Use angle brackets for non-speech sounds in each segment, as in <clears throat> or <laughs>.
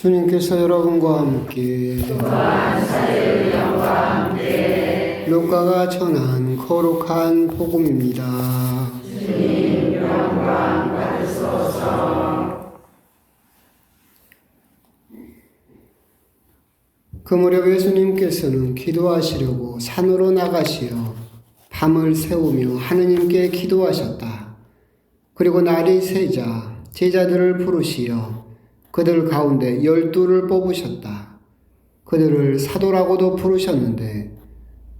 주님께서 여러분과 함께 루카가 전한 거룩한 복음입니다. 그 무렵 예수님께서는 기도하시려고 산으로 나가시어 밤을 새우며 하느님께 기도하셨다. 그리고 날이 새자 제자들을 부르시어 그들 가운데 열두를 뽑으셨다. 그들을 사도라고도 부르셨는데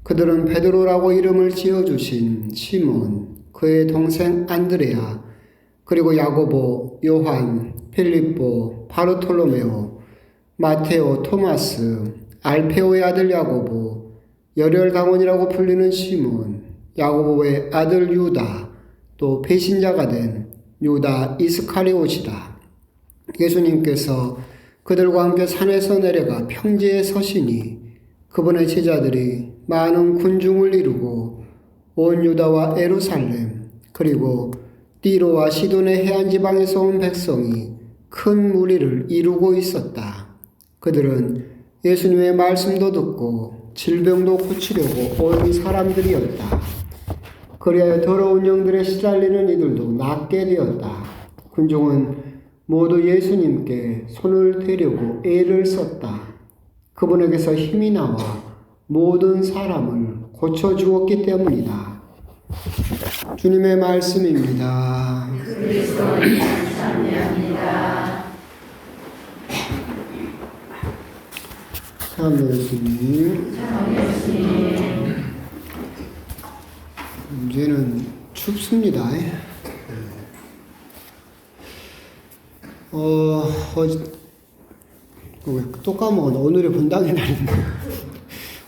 그들은 베드로라고 이름을 지어주신 시몬, 그의 동생 안드레아, 그리고 야고보, 요한, 필립보, 바르톨로메오, 마테오, 토마스, 알페오의 아들 야고보, 열혈 강원이라고 불리는 시몬, 야고보의 아들 유다, 또 배신자가 된 유다 이스카리옷이다. 예수님께서 그들과 함께 산에서 내려가 평지에 서시니 그분의 제자들이 많은 군중을 이루고 온 유다와 에루살렘 그리고 띠로와 시돈의 해안 지방에서 온 백성이 큰 무리를 이루고 있었다. 그들은 예수님의 말씀도 듣고 질병도 고치려고 온 사람들이었다. 그리하여 더러운 영들에 시달리는 이들도 낫게 되었다. 군중은 모두 예수님께 손을 대려고 애를 썼다. 그분에게서 힘이 나와 모든 사람을 고쳐 주었기 때문이다. 주님의 말씀입니다. 참 예수님. 이제는 춥습니다. 어, 어제, 또 까먹었네. 오늘이 본당의 날인데.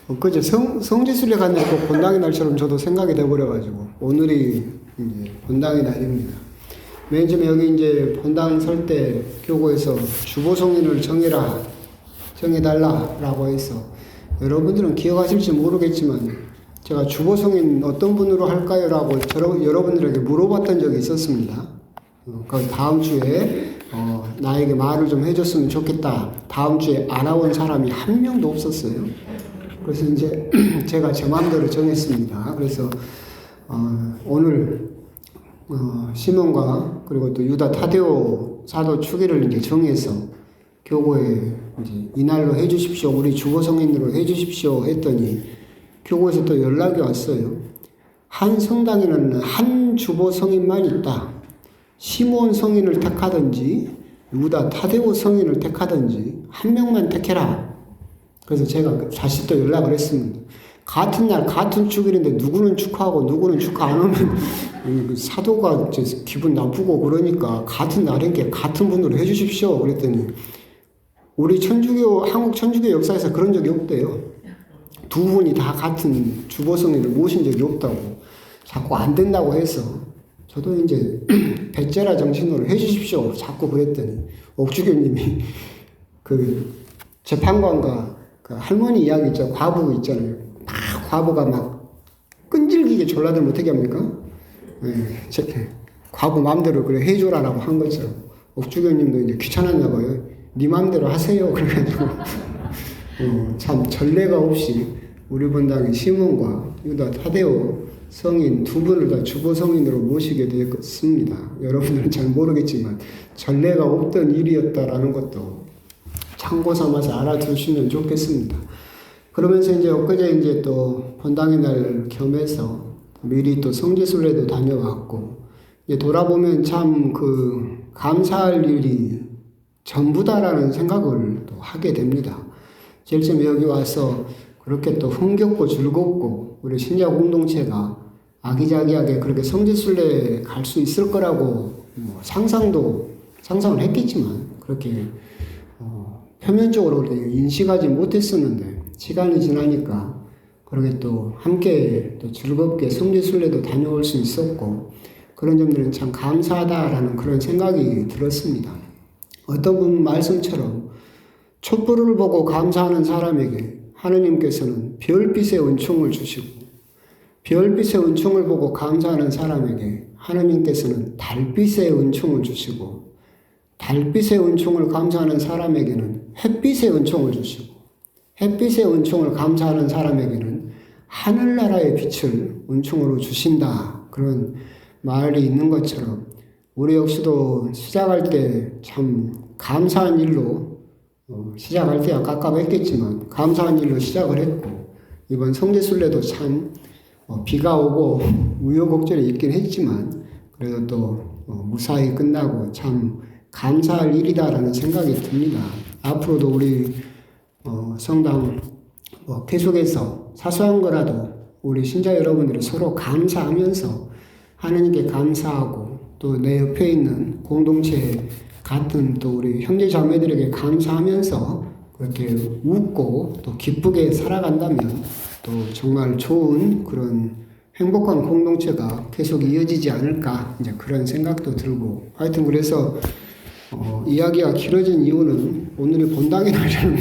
엊그제 <laughs> 성, 성지순례 갔는데 또 본당의 날처럼 저도 생각이 돼버려가지고, 오늘이 이제 본당의 날입니다. 맨 처음에 여기 이제 본당 설 때 교구에서 주보성인을 정해라, 정해달라라고 해서, 여러분들은 기억하실지 모르겠지만, 제가 주보성인 어떤 분으로 할까요? 라고 여러분들에게 물어봤던 적이 있었습니다. 어, 그 다음 주에 어, 나에게 말을 좀 해줬으면 좋겠다. 다음 주에 알아온 사람이 한 명도 없었어요. 그래서 이제 <clears throat> 제가 제 마음대로 정했습니다. 그래서 어, 오늘 어, 시몬과 그리고 또 유다 타데오 사도 추기를 이제 정해서 교고에 이제 이날로 해주십시오. 우리 주보 성인으로 해주십시오. 했더니 교고에서 또 연락이 왔어요. 한 성당에는 한 주보 성인만 있다. 시몬 성인을 택하든지 유다 타데오 성인을 택하든지 한 명만 택해라. 그래서 제가 다시 또 연락을 했습니다. 같은 날 같은 축일인데 누구는 축하하고 누구는 축하 안 하면 <laughs> 그 사도가 기분 나쁘고 그러니까 같은 날인게 같은 분으로 해주십시오. 그랬더니 우리 천주교 한국 천주교 역사에서 그런 적이 없대요. 두 분이 다 같은 주보성인을 모신 적이 없다고 자꾸 안 된다고 해서 저도 이제 <clears throat> 배째라 정신으로 해주십시오. 자꾸 그랬더니 옥주교님이 <laughs> 그 재판관과 그 할머니 이야기 있죠. 과부 있잖아요. 막 과부가 막 끈질기게 졸라들면 어떻게 합니까? 네, 제, 과부 마음대로 그래 해줘라라고 한 것처럼 옥주교님도 이제 귀찮았나 봐요. 네 마음대로 하세요. <laughs> 그래가지고 어, 참 전례가 없이 우리 본당의 시몬과 유다 타데오 성인 두 분을 다 주보 성인으로 모시게 되었습니다. 여러분들은 잘 모르겠지만 전례가 없던 일이었다라는 것도 참고 삼아서 알아두시면 좋겠습니다. 그러면서 이제 엊그제 이제 또 본당의 날 겸해서 미리 또 성지순례도 다녀왔고 이제 돌아보면 참 그 감사할 일이 전부다라는 생각을 또 하게 됩니다. 제일 처음에 여기 와서 그렇게 또 흥겹고 즐겁고 우리 신자 공동체가 아기자기하게 그렇게 성지순례 갈 수 있을 거라고 뭐 상상도 상상을 했겠지만 그렇게 어, 표면적으로 인식하지 못했었는데 시간이 지나니까 그렇게 또 함께 또 즐겁게 성지순례도 다녀올 수 있었고 그런 점들은 참 감사하다라는 그런 생각이 들었습니다. 어떤 분 말씀처럼 촛불을 보고 감사하는 사람에게 하느님께서는 별빛의 은총을 주시고 별빛의 은총을 보고 감사하는 사람에게 하느님께서는 달빛의 은총을 주시고 달빛의 은총을 감사하는 사람에게는 햇빛의 은총을 주시고 햇빛의 은총을 감사하는 사람에게는 하늘나라의 빛을 은총으로 주신다. 그런 말이 있는 것처럼 우리 역시도 시작할 때 참 감사한 일로 어, 시작할 때야 깝깝했겠지만 감사한 일로 시작을 했고 이번 성지순례도 참 어, 비가 오고 우여곡절이 있긴 했지만 그래도 또 어, 무사히 끝나고 참 감사할 일이다라는 생각이 듭니다. 앞으로도 우리 어, 성당 뭐 계속해서 사소한 거라도 우리 신자 여러분들이 서로 감사하면서 하나님께 감사하고 또 내 옆에 있는 공동체 같은 또 우리 형제 자매들에게 감사하면서 그렇게 웃고 또 기쁘게 살아간다면 또 정말 좋은 그런 행복한 공동체가 계속 이어지지 않을까 이제 그런 생각도 들고 하여튼 그래서 어, 이야기가 길어진 이유는 오늘이 본당의 날이라는.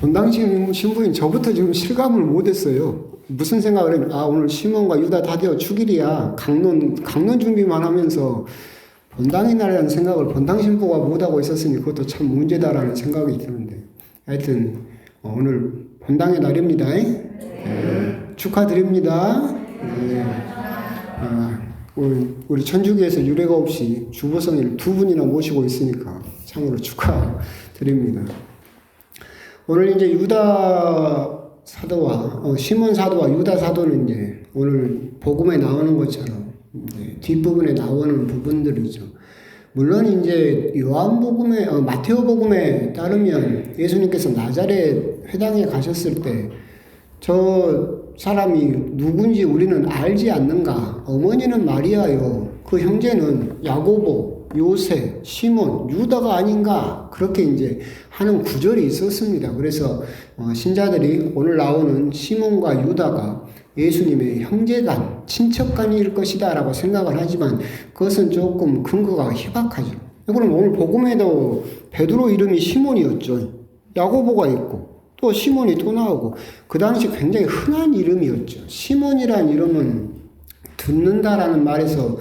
본당 신- 신부인 저부터 지금 실감을 못했어요. 무슨 생각을 했냐. 아, 오늘 시몬과 유다 다되어 축일이야. 강론, 강론 준비만 하면서 본당의 날이라는 생각을 본당 신부가 못하고 있었으니 그것도 참 문제다라는 생각이 드는데. 하여튼, 어, 오늘 본당의 날입니다. 네. 축하드립니다. 네. 아, 우리, 천주교에서 유례가 없이 주보성일 두 분이나 모시고 있으니까 참으로 축하드립니다. 오늘 이제 유다 사도와 어, 시몬 사도와 유다 사도는 이제 오늘 복음에 나오는 것처럼 뒷부분에 나오는 부분들이죠. 물론 이제 요한복음에 어, 마테오복음에 따르면 예수님께서 나자렛 회당에 가셨을 때 저 사람이 누군지 우리는 알지 않는가? 어머니는 마리아요. 그 형제는 야고보, 요세, 시몬, 유다가 아닌가? 그렇게 이제 하는 구절이 있었습니다. 그래서 어, 신자들이 오늘 나오는 시몬과 유다가 예수님의 형제간, 친척간일 것이다 라고 생각을 하지만 그것은 조금 근거가 희박하죠. 그럼 오늘 복음에도 베드로 이름이 시몬이었죠. 야고보가 있고 또 시몬이 또 나오고 그 당시 굉장히 흔한 이름이었죠. 시몬이란 이름은 듣는다라는 말에서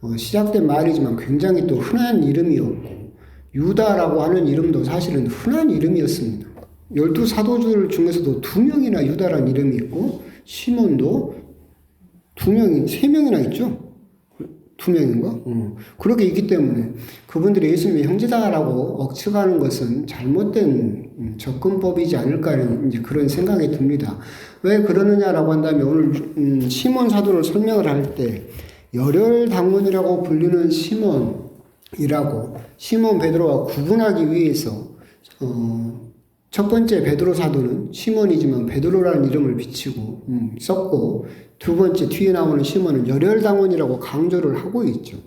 어, 시작된 말이지만 굉장히 또 흔한 이름이었고 유다라고 하는 이름도 사실은 흔한 이름이었습니다. 열두 사도들 중에서도 두 명이나 유다라는 이름이 있고 시몬도 두 명이 세 명이나 있죠. 두 명인가? 어. 그렇게 있기 때문에 그분들이 예수님의 형제다라고 억측하는 것은 잘못된 음, 접근법이지 않을까라는 이제 그런 생각이 듭니다. 왜 그러느냐라고 한다면 오늘 음, 시몬 사도를 설명을 할 때 열혈 당원이라고 불리는 시몬이라고 시몬 베드로와 구분하기 위해서 어, 첫 번째 베드로 사도는 시몬이지만 베드로라는 이름을 비치고 음, 썼고 두 번째 뒤에 나오는 시몬은 열혈당원이라고 강조를 하고 있죠.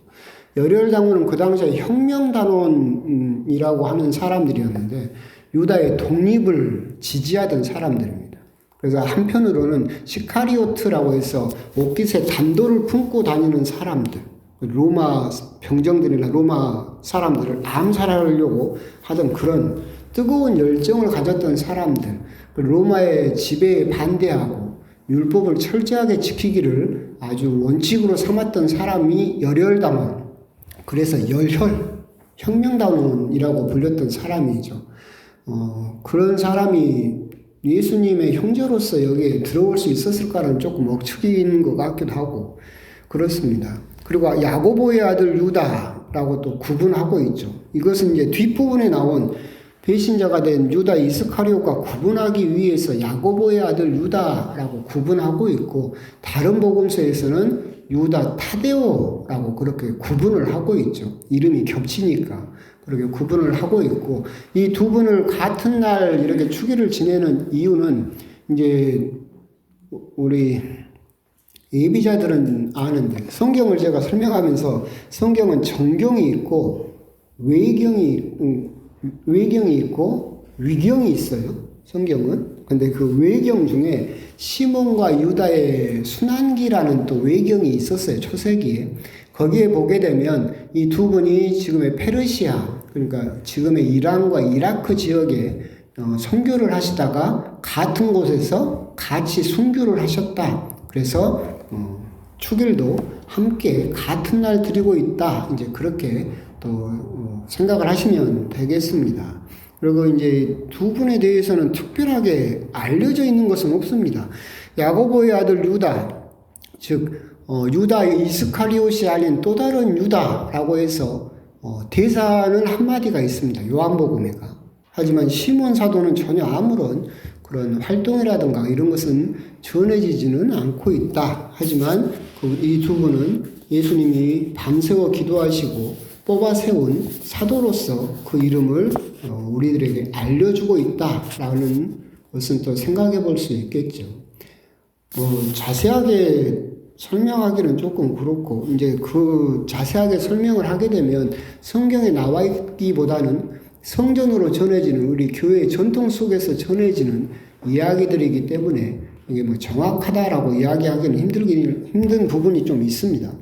열혈당원은 그 당시에 혁명단원이라고 하는 사람들이었는데 유다의 독립을 지지하던 사람들입니다. 그래서 한편으로는 시카리오트라고 해서 옷깃에 단도를 품고 다니는 사람들, 로마 병정들이나 로마 사람들을 암살하려고 하던 그런 뜨거운 열정을 가졌던 사람들, 그 로마의 지배에 반대하고 율법을 철저하게 지키기를 아주 원칙으로 삼았던 사람이 열혈당원, 그래서 열혈, 혁명당원이라고 불렸던 사람이죠. 어, 그런 사람이 예수님의 형제로서 여기에 들어올 수 있었을까는 조금 억측인 것 같기도 하고 그렇습니다. 그리고 야고보의 아들 유다라고 또 구분하고 있죠. 이것은 이제 뒷부분에 나온 배신자가 된 유다 이스카리ot과 구분하기 위해서 야고보의 아들 유다라고 구분하고 있고 다른 복음서에서는 유다 타데오라고 그렇게 구분을 하고 있죠. 이름이 겹치니까 그렇게 구분을 하고 있고 이 두 분을 같은 날 이렇게 축일을 지내는 이유는 이제 우리 예비자들은 아는데 성경을 제가 설명하면서 성경은 정경이 있고 외경이 음, 외경이 있고 위경이 있어요. 성경은. 근데 그 외경 중에 시몬과 유다의 순환기라는 또 외경이 있었어요. 초세기에. 거기에 보게 되면 이 두 분이 지금의 페르시아, 그러니까 지금의 이란과 이라크 지역에 어, 선교를 하시다가 같은 곳에서 같이 순교를 하셨다. 그래서 어, 축일도 함께 같은 날 드리고 있다. 이제 그렇게 또 어, 생각을 하시면 되겠습니다. 그리고 이제 두 분에 대해서는 특별하게 알려져 있는 것은 없습니다. 야고보의 아들 유다, 즉 어, 유다 이스카리옷이 아닌 또 다른 유다라고 해서 어, 대사는 한 마디가 있습니다. 요한복음에가. 하지만 시몬 사도는 전혀 아무런 그런 활동이라든가 이런 것은 전해지지는 않고 있다. 하지만 그 이 두 분은 예수님이 밤새워 기도하시고 뽑아 세운 사도로서 그 이름을 어, 우리들에게 알려주고 있다라는 것은 또 생각해 볼 수 있겠죠. 뭐 자세하게 설명하기는 조금 그렇고 이제 그 자세하게 설명을 하게 되면 성경에 나와 있기보다는 성전으로 전해지는 우리 교회 전통 속에서 전해지는 이야기들이기 때문에 이게 뭐 정확하다라고 이야기하기는 힘들긴 힘든 부분이 좀 있습니다.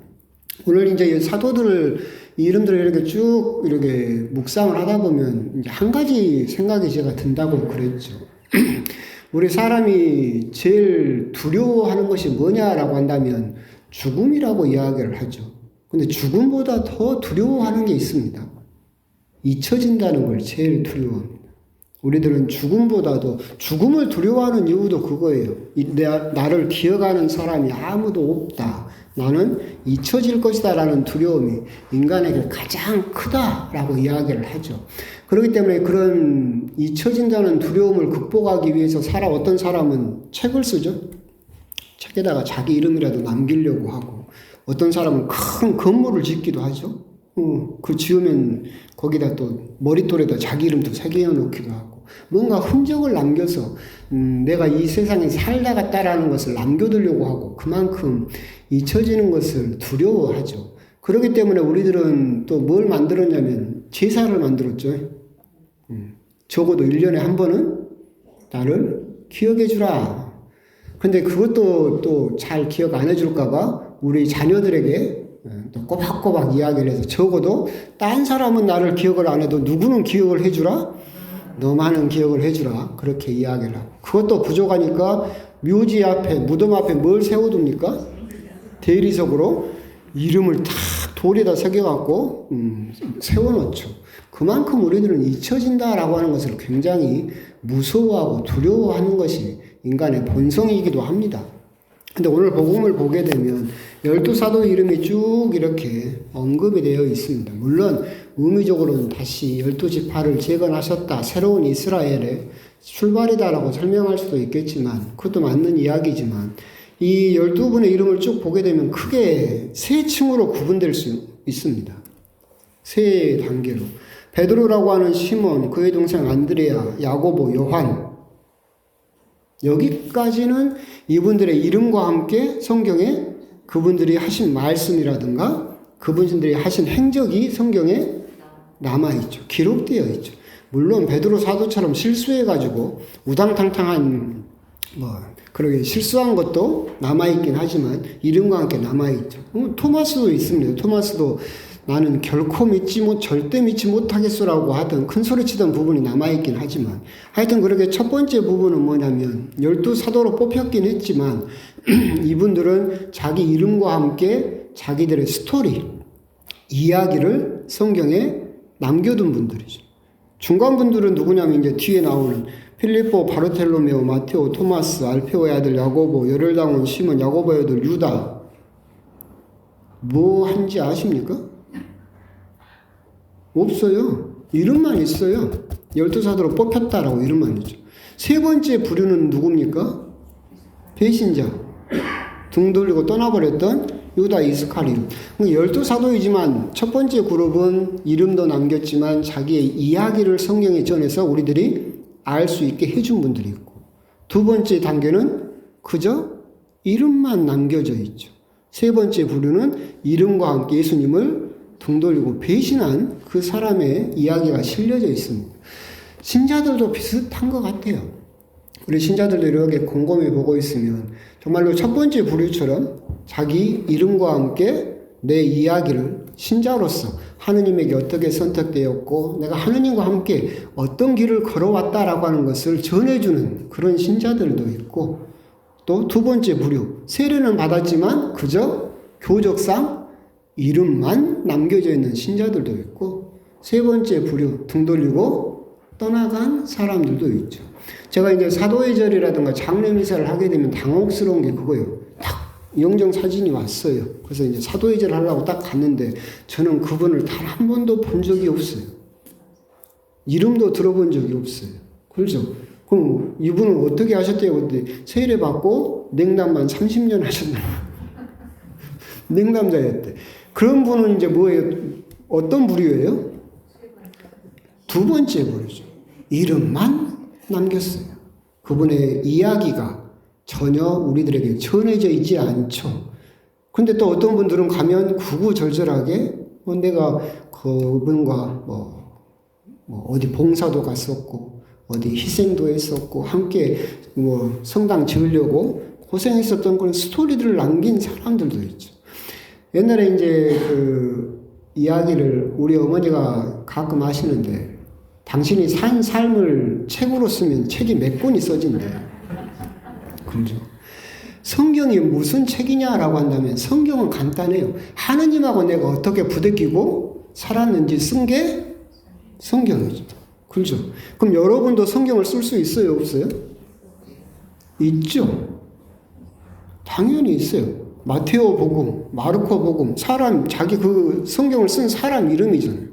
오늘 이제 사도들 이름들을 이렇게 쭉 이렇게 묵상을 하다 보면 이제 한 가지 생각이 제가 든다고 그랬죠. <clears throat> 우리 사람이 제일 두려워하는 것이 뭐냐라고 한다면 죽음이라고 이야기를 하죠. 근데 죽음보다 더 두려워하는 게 있습니다. 잊혀진다는 걸 제일 두려워합니다. 우리들은 죽음보다도 죽음을 두려워하는 이유도 그거예요. 내, 나를 기억하는 사람이 아무도 없다. 나는 잊혀질 것이다라는 두려움이 인간에게 가장 크다라고 이야기를 하죠. 그렇기 때문에 그런 잊혀진다는 두려움을 극복하기 위해서 살아 어떤 사람은 책을 쓰죠. 책에다가 자기 이름이라도 남기려고 하고 어떤 사람은 큰 건물을 짓기도 하죠. 어, 그 지으면 거기다 또 머릿돌에다 자기 이름도 새겨 놓기도 하고 뭔가 흔적을 남겨서 음, 내가 이 세상에 살다 갔다라는 것을 남겨두려고 하고 그만큼 잊혀지는 것을 두려워하죠. 그렇기 때문에 우리들은 또 뭘 만들었냐면 제사를 만들었죠. 음, 적어도 1년에 한 번은 나를 기억해 주라. 근데 그것도 또 잘 기억 안 해줄까봐 우리 자녀들에게 또 꼬박꼬박 이야기를 해서 적어도 딴 사람은 나를 기억을 안 해도 누구는 기억을 해주라? 너만은 기억을 해주라. 그렇게 이야기를 하고. 그것도 부족하니까 묘지 앞에, 무덤 앞에 뭘 세워둡니까? 대리석으로 이름을 탁 돌에다 새겨갖고, 음, 세워놓죠. 그만큼 우리들은 잊혀진다라고 하는 것을 굉장히 무서워하고 두려워하는 것이 인간의 본성이기도 합니다. 근데 오늘 복음을 보게 되면 열두 사도 이름이 쭉 이렇게 언급이 되어 있습니다. 물론 의미적으로는 다시 열두 지파를 재건하셨다. 새로운 이스라엘의 출발이다라고 설명할 수도 있겠지만 그것도 맞는 이야기지만 이 열두 분의 이름을 쭉 보게 되면 크게 세 층으로 구분될 수 있습니다. 세 단계로. 베드로라고 하는 시몬, 그의 동생 안드레아, 야고보, 요한. 여기까지는 이분들의 이름과 함께 성경에 그분들이 하신 말씀이라든가 그분들이 하신 행적이 성경에 남아 있죠. 기록되어 있죠. 물론 베드로 사도처럼 실수해 가지고 우당탕탕한 뭐 그러게 실수한 것도 남아 있긴 하지만 이름과 함께 남아 있죠. 어, 토마스도 있습니다. 토마스도 나는 결코 믿지 못, 절대 믿지 못하겠소라고 하던 큰 소리 치던 부분이 남아있긴 하지만 하여튼 그렇게 첫 번째 부분은 뭐냐면 열두 사도로 뽑혔긴 했지만 <clears throat> 이분들은 자기 이름과 함께 자기들의 스토리, 이야기를 성경에 남겨둔 분들이죠. 중간 분들은 누구냐면 이제 뒤에 나오는 필리포, 바르텔로메오, 마테오, 토마스, 알페오의 아들 야고보, 열혈당원 시몬, 야고보의 아들 유다. 뭐 한지 아십니까? 없어요. 이름만 있어요. 열두 사도로 뽑혔다라고 이름만 있죠. 세 번째 부류는 누굽니까? 배신자. 등 돌리고 떠나버렸던 유다 이스카리오. 열두 사도이지만 첫 번째 그룹은 이름도 남겼지만 자기의 이야기를 성경에 전해서 우리들이 알 수 있게 해준 분들이 있고 두 번째 단계는 그저 이름만 남겨져 있죠. 세 번째 부류는 이름과 함께 예수님을 등 돌리고 배신한 그 사람의 이야기가 실려져 있습니다. 신자들도 비슷한 것 같아요. 우리 신자들도 이렇게 곰곰이 보고 있으면 정말로 첫 번째 부류처럼 자기 이름과 함께 내 이야기를 신자로서 하느님에게 어떻게 선택되었고 내가 하느님과 함께 어떤 길을 걸어왔다라고 하는 것을 전해주는 그런 신자들도 있고 또 두 번째 부류 세례는 받았지만 그저 교적상 이름만 남겨져 있는 신자들도 있고 세 번째 부류 등 돌리고 떠나간 사람들도 있죠. 제가 이제 사도의 절이라든가 장례 미사를 하게 되면 당혹스러운 게 그거예요. 딱 영정 사진이 왔어요. 그래서 이제 사도의 절 하려고 딱 갔는데 저는 그분을 단 한 번도 본 적이 없어요. 이름도 들어본 적이 없어요. 그렇죠? 그럼 이분은 어떻게 하셨대요? 근데 세례 받고 냉담만 30년 하셨나? <laughs> 냉담자였대. 그런 분은 이제 뭐예요? 어떤 부류예요? 두 번째 부류죠. 이름만 남겼어요. 그분의 이야기가 전혀 우리들에게 전해져 있지 않죠. 근데 또 어떤 분들은 가면 구구절절하게 뭐 내가 그분과 뭐, 뭐 어디 봉사도 갔었고 어디 희생도 했었고 함께 뭐 성당 지으려고 고생했었던 그런 스토리들을 남긴 사람들도 있죠. 옛날에 이제 그 이야기를 우리 어머니가 가끔 하시는데 당신이 산 삶을 책으로 쓰면 책이 몇 권이 써진대. 그죠? 성경이 무슨 책이냐라고 한다면 성경은 간단해요. 하느님하고 내가 어떻게 부대끼고 살았는지 쓴 게 성경이죠. 그죠? 그럼 여러분도 성경을 쓸 수 있어요, 없어요? 있죠. 당연히 있어요. 마테오 복음, 마르코 복음, 사람 자기 그 성경을 쓴 사람 이름이잖아요.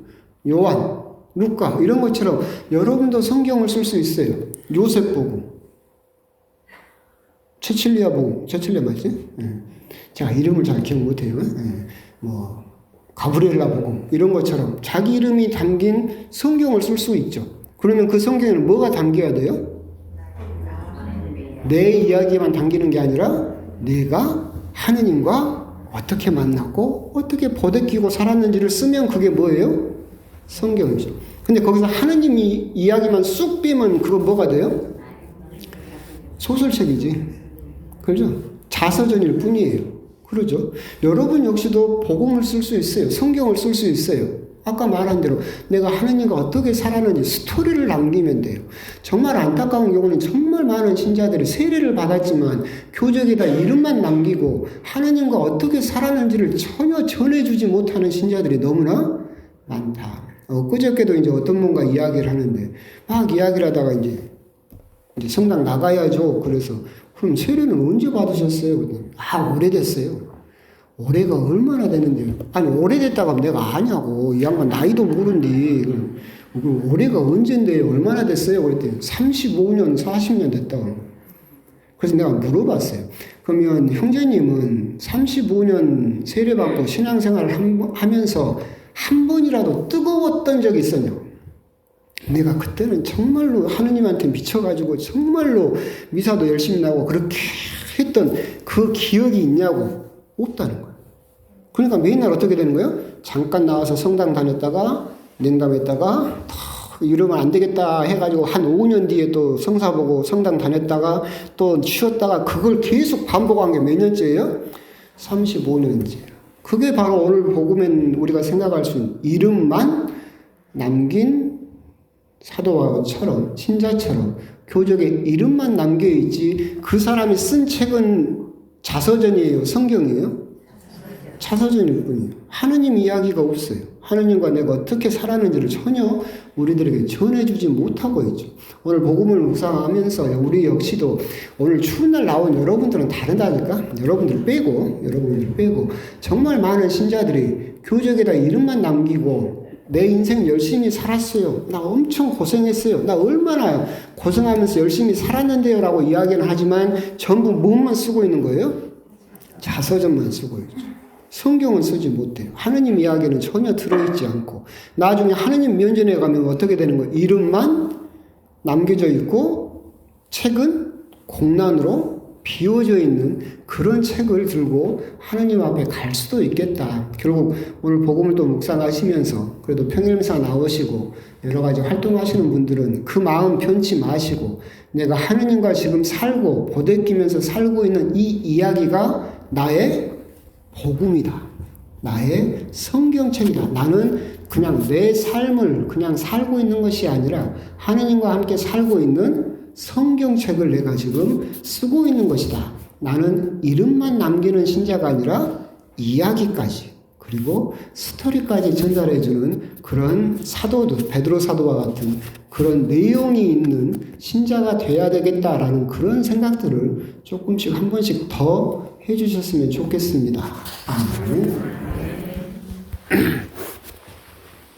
요한, 루카 이런 것처럼 여러분도 성경을 쓸 수 있어요. 요셉 복음, 체칠리아 복음, 체칠리아 맞지? 예. 제가 이름을 잘 기억 못해요. 예. 뭐 가브리엘라 복음 이런 것처럼 자기 이름이 담긴 성경을 쓸 수 있죠. 그러면 그 성경에는 뭐가 담겨야 돼요? 내 이야기만 담기는 게 아니라 내가 하느님과 어떻게 만났고 어떻게 보대끼고 살았는지를 쓰면 그게 뭐예요? 성경이죠. 근데 거기서 하느님이 이야기만 쑥 빼면 그거 뭐가 돼요? 소설책이지. 그죠? 자서전일 뿐이에요. 그러죠? 여러분 역시도 복음을 쓸 수 있어요. 성경을 쓸 수 있어요. 아까 말한 대로 내가 하느님과 어떻게 살았는지 스토리를 남기면 돼요. 정말 안타까운 경우는 정말 많은 신자들이 세례를 받았지만 교적에다 이름만 남기고 하느님과 어떻게 살았는지를 전혀 전해주지 못하는 신자들이 너무나 많다. 어, 그저께도 이제 어떤 분과 이야기를 하는데 막 이야기를 하다가 이제 이제 성당 나가야죠. 그래서 그럼 세례는 언제 받으셨어요? 아 오래됐어요. 올해가 얼마나 되는데. 아니 오래됐다고 내가 아냐고. 이 양반 나이도 모른디 그 올해가 언젠데 얼마나 됐어요? 그랬더니 35년 40년 됐다고 그래서 내가 물어봤어요. 그러면 형제님은 35년 세례받고 신앙생활을 한- 하면서 한 번이라도 뜨거웠던 적이 있었냐고 내가 그때는 정말로 하느님한테 미쳐가지고 정말로 미사도 열심히 나고 그렇게 했던 그 기억이 있냐고 없다는 거예요. 그러니까 맨날 어떻게 되는 거예요? 잠깐 나와서 성당 다녔다가 냉담했다가 더 이러면 안 되겠다 해가지고 한 5년 뒤에 또 성사 보고 성당 다녔다가 또 쉬었다가 그걸 계속 반복한 게 몇 년째예요? 35년째. 그게 바로 오늘 복음엔 우리가 생각할 수 있는 이름만 남긴 사도와처럼 신자처럼 교적에 이름만 남겨 있지 그 사람이 쓴 책은 자서전이에요, 성경이에요. 자서전일 뿐이에요. 하느님 이야기가 없어요. 하느님과 내가 어떻게 살았는지를 전혀 우리들에게 전해주지 못하고 있죠. 오늘 복음을 묵상하면서 우리 역시도 오늘 추운 날 나온 여러분들은 다르다니까? 여러분들 빼고, 여러분들 빼고, 정말 많은 신자들이 교적에다 이름만 남기고 내 인생 열심히 살았어요. 나 엄청 고생했어요. 나 얼마나 고생하면서 열심히 살았는데요. 라고 이야기는 하지만 전부 뭐만 쓰고 있는 거예요? 자서전만 쓰고 있죠. 성경은 쓰지 못해요. 하느님 이야기는 전혀 들어있지 않고 나중에 하느님 면전에 가면 어떻게 되는 거예요? 이름만 남겨져 있고 책은 공란으로 비워져 있는 그런 책을 들고 하느님 앞에 갈 수도 있겠다. 결국 오늘 복음을 또 묵상하시면서 그래도 평일사 나오시고 여러 가지 활동하시는 분들은 그 마음 편치 마시고 내가 하느님과 지금 살고 보대끼면서 살고 있는 이 이야기가 나의 복음이다. 나의 성경책이다. 나는 그냥 내 삶을 그냥 살고 있는 것이 아니라 하느님과 함께 살고 있는 성경책을 내가 지금 쓰고 있는 것이다. 나는 이름만 남기는 신자가 아니라 이야기까지 그리고 스토리까지 전달해주는 그런 사도들, 베드로 사도와 같은 그런 내용이 있는 신자가 돼야 되겠다라는 그런 생각들을 조금씩 한 번씩 더 해주셨으면 좋겠습니다. 아멘.